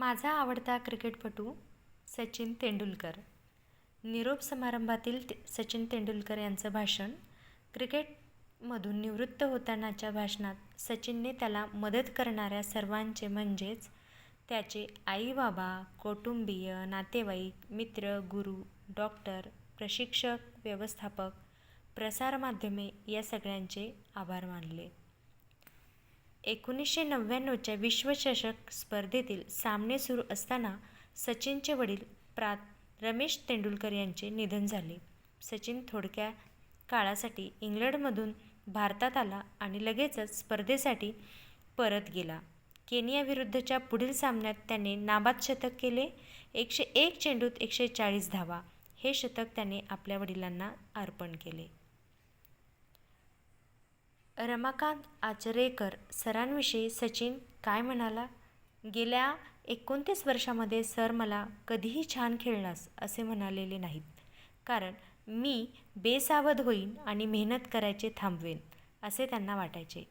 माझा आवडता क्रिकेटपटू सचिन तेंडुलकर. निरोप समारंभातील ते सचिन तेंडुलकर यांचं भाषण क्रिकेटमधून निवृत्त होतानाच्या भाषणात सचिनने त्याला मदत करणाऱ्या सर्वांचे म्हणजेच त्याचे आई बाबा कौटुंबीय नातेवाईक मित्र गुरु डॉक्टर प्रशिक्षक व्यवस्थापक प्रसारमाध्यमे या सगळ्यांचे आभार मानले. एकोणीसशे नव्याण्णवच्या विश्वचषक स्पर्धेतील सामने सुरू असताना सचिनचे वडील प्रा रमेश तेंडुलकर यांचे निधन झाले. सचिन थोडक्या काळासाठी इंग्लंडमधून भारतात आला आणि लगेचच स्पर्धेसाठी परत गेला. केनियाविरुद्धच्या पुढील सामन्यात त्याने नाबाद शतक केले. एकशे एक चेंडूत एकशे चाळीस धावा हे शतक त्याने आपल्या वडिलांना अर्पण केले. रमाकांत आचरेकर सरांविषयी सचिन काय म्हणाला? गेल्या एकोणतीस वर्षामध्ये सर मला कधीही छान खेळलास असे म्हणालेले नाहीत. कारण मी बेसावध होईन आणि मेहनत करायचे थांबवेन असे त्यांना वाटायचे.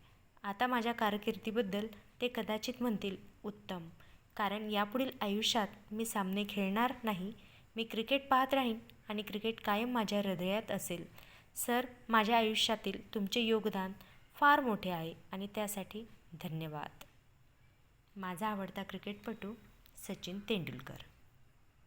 आता माझ्या कारकिर्दीबद्दल ते कदाचित म्हणतील उत्तम. कारण यापुढील आयुष्यात मी सामने खेळणार नाही मी क्रिकेट पाहत राहीन आणि क्रिकेट कायम माझ्या हृदयात असेल. सर माझ्या आयुष्यातील तुमचे योगदान फार मोठे आहे आणि त्यासाठी धन्यवाद. माझा आवडता क्रिकेटपटू सचिन तेंडुलकर.